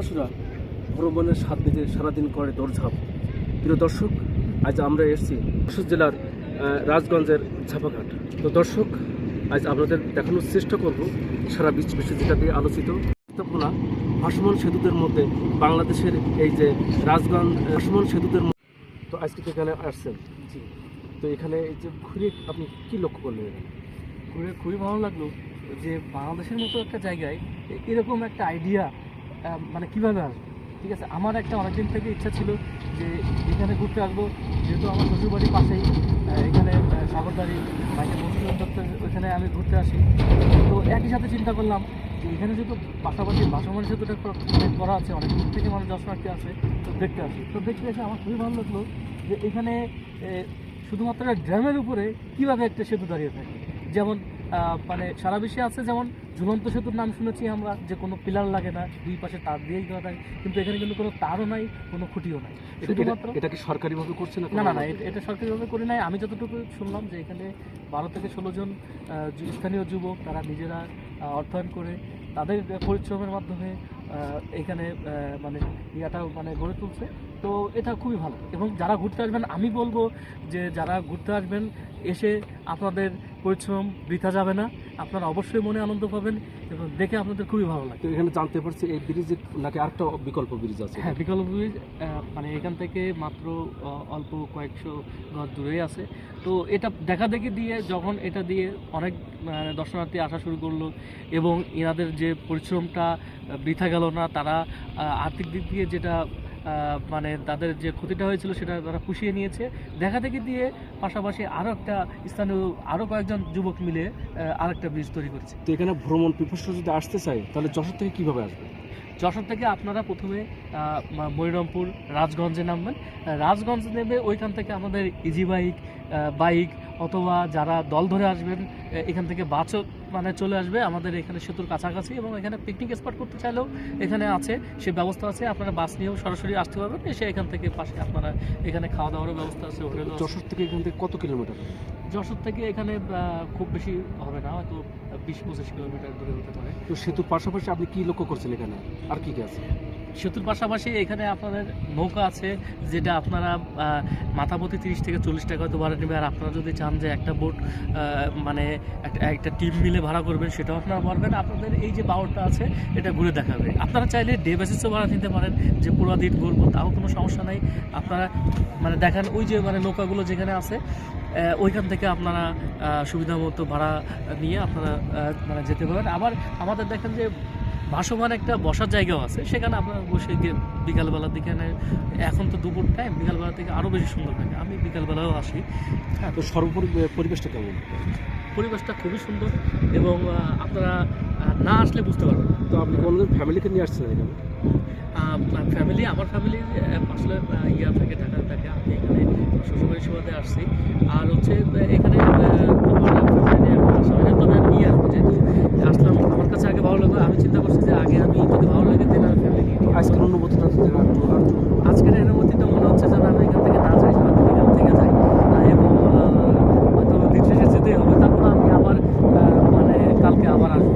প্রবাসীরা ভ্রমণের স্বাদ নিতে সারাদিন করে দৌড়ঝাঁপ। প্রিয় দর্শক আজ আমরা এসেছি যশোর জেলার রাজগঞ্জের ঝাপাঘাট। তো দর্শক আজ আপনাদের দেখানোর চেষ্টা করব সারা বিশ্ব বিশ্বে যেটা দিয়ে আলোচিত। স্থাপনা ভাসমান সেতুদের মধ্যে বাংলাদেশের এই যে রাজগঞ্জ ভাসমান সেতুদের মধ্যে। তো আজকে এখানে আসছেন। জি। তো এখানে এই যে ঘুরে আপনি কি লক্ষ্য করলেন এখানে? ঘুরে খুবই ভালো লাগল যে বাংলাদেশের মতো একটা জায়গায় এরকম একটা আইডিয়া মানে কীভাবে আসবে? ঠিক আছে, আমার একটা অনেকদিন থেকে ইচ্ছা ছিল যে এখানে ঘুরতে আসব। যেহেতু আমার শ্বশুরবাড়ির পাশেই এখানে সাগরদারি বাইকের মন্ত্রী দপ্তর ওইখানে আমি ঘুরতে আসি। তো একই সাথে চিন্তা করলাম যে এখানে যেহেতু পাশাপাশি ভাসমান সেতুটা করা- মানে করা আছে, অনেক দূর থেকে মানুষ দর্শনার্থী আসে, তো দেখতে আসি। তো দেখতে এসে আমার খুবই ভালো লাগল যে এখানে শুধুমাত্র ড্যামের উপরে কীভাবে একটা সেতু দাঁড়িয়ে থাকে। যেমন মানে সারা বিশ্বে আছে যেমন ঝুলন্ত সেতুর নাম শুনেছি আমরা যে কোনো পিলার লাগে না দুই পাশে তার দিয়েই করা থাকে কিন্তু এখানে কিন্তু কোনো তারও নাই কোনো খুঁটিও নাই। শুধুমাত্র এটা- কি সরকারিভাবে করছে না না না এটা- সরকারিভাবে করি নাই। আমি যতটুকু শুনলাম যে এখানে বারো থেকে ষোলো জন স্থানীয় যুবক তারা নিজেরা অর্থায়ন করে তাদের পরিশ্রমের মাধ্যমে এখানে মানে ইয়াটা মানে গড়ে তুলছে। তো এটা খুবই ভালো। এবং যারা ঘুরতে আসবেন আমি বলব যে যারা ঘুরতে আসবেন এসে আপনাদের পরিশ্রম বৃথা যাবে না। আপনারা অবশ্যই মনে আনন্দ পাবেন এবং দেখে আপনাদের খুবই ভালো লাগে এখানে জানতে পারছি এই ব্রিজে নাকি আরেকটা বিকল্প ব্রিজ আছে? হ্যাঁ বিকল্প ব্রিজ মানে এখান থেকে মাত্র অল্প কয়েকশো ঘর দূরেই আছে। তো এটা দেখা দেখি দিয়ে যখন এটা দিয়ে অনেক মানে দর্শনার্থী আসা শুরু করল এবং এনাদের যে পরিশ্রমটা বৃথা গেল না তারা আর্থিক দিক দিয়ে যেটা মানে তাদের যে ক্ষতিটা হয়েছিল সেটা তারা পুষিয়ে নিয়েছে। দেখা দেখি দিয়ে পাশাপাশি আরও একটা স্থানীয় আরও কয়েকজন যুবক মিলে আরেকটা ব্রিজ তৈরি করেছে। তো এখানে ভ্রমণ পিপাসু যদি আসতে চায়, তাহলে যশোর থেকে কীভাবে আসবে? যশোর থেকে আপনারা প্রথমে আহ, মা- মনিরামপুর রাজগঞ্জে নামবেন। রাজগঞ্জ নেমে ওইখান থেকে আমাদের ইজি বাইক বাইক অথবা যারা দল ধরে আসবেন এখান থেকে বাসও মানে চলে আসবে। আমাদের এখানে সেতুর কাছাকাছি এবং এখানে পিকনিক স্পট করতে চাইলেও এখানে আছে সে ব্যবস্থা আছে। আপনারা বাস নিয়েও সরাসরি আসতে পারবেন। এসে এখান থেকে পাশে আপনারা এখানে খাওয়া দাওয়ারও ব্যবস্থা আছে হোটেলও আছে। যশোর থেকে এখান থেকে কত কিলোমিটার? যশোর থেকে এখানে খুব বেশি হবে না হয়তো বিশ পঁচিশ কিলোমিটার দূরে হতে পারে। তো সেতুর পাশাপাশি আপনি কি লক্ষ্য করছেন এখানে? আর কি কি আছে? সেতুর পাশাপাশি এখানে আপনাদের নৌকা আছে যেটা আপনারা মাথাপতি তিরিশ থেকে চল্লিশ টাকা হয়তো ভাড়া নেবে। আর আপনারা যদি চান যে একটা বোট মানে একটা টিম মিলে ভাড়া করবেন সেটাও আপনারা পারবেন। আপনাদের এই যে বাউরটা আছে এটা ঘুরে দেখাবে। আপনারা চাইলে ডে বেসিসও ভাড়া নিতে পারেন যে পুরো দিন ঘুরবো তাও কোনো সমস্যা নাই। আপনারা মানে দেখেন ওই যে মানে নৌকাগুলো যেখানে আছে ওইখান থেকে আপনারা সুবিধা মতো ভাড়া নিয়ে আপনারা মানে যেতে পারেন। আবার আমাদের দেখেন যে ভাসমান একটা বসার জায়গাও আছে সেখানে আপনারা বসে গিয়ে বিকালবেলার দিকে এখন তো দুপুর টাইম বিকালবেলা থেকে আরও বেশি সুন্দর লাগে। আমি বিকালবেলাও আসি। হ্যাঁ তো সর্বোপরি পরিবেশটা কেমন? পরিবেশটা খুবই সুন্দর এবং আপনারা না আসলে বুঝতে পারবেন তো আপনি কোনোদিন ফ্যামিলিকে নিয়ে আসছেন এখানে? ফ্যামিলি আমার ফ্যামিলি আসলে ইয়া থাকে ঢাকায় থাকে। আমি এখানে শ্বশুরবাড়ির সুবাদে আসছি। হচ্ছে এখানে তবে আমি নিয়ে যেহেতু। আসলাম আমার কাছে আগে ভালো লাগল আমি চিন্তা করছি যে আগে আমি ভালো লাগে তাহলে আমি ফ্যামিলি নিয়ে আজকের অনুভূতিটা মনে হচ্ছে যেন এখান থেকে না থেকে যাই। হয়তো দিন যেতেই হবে তারপর আমি আবার মানে কালকে আবার আসব।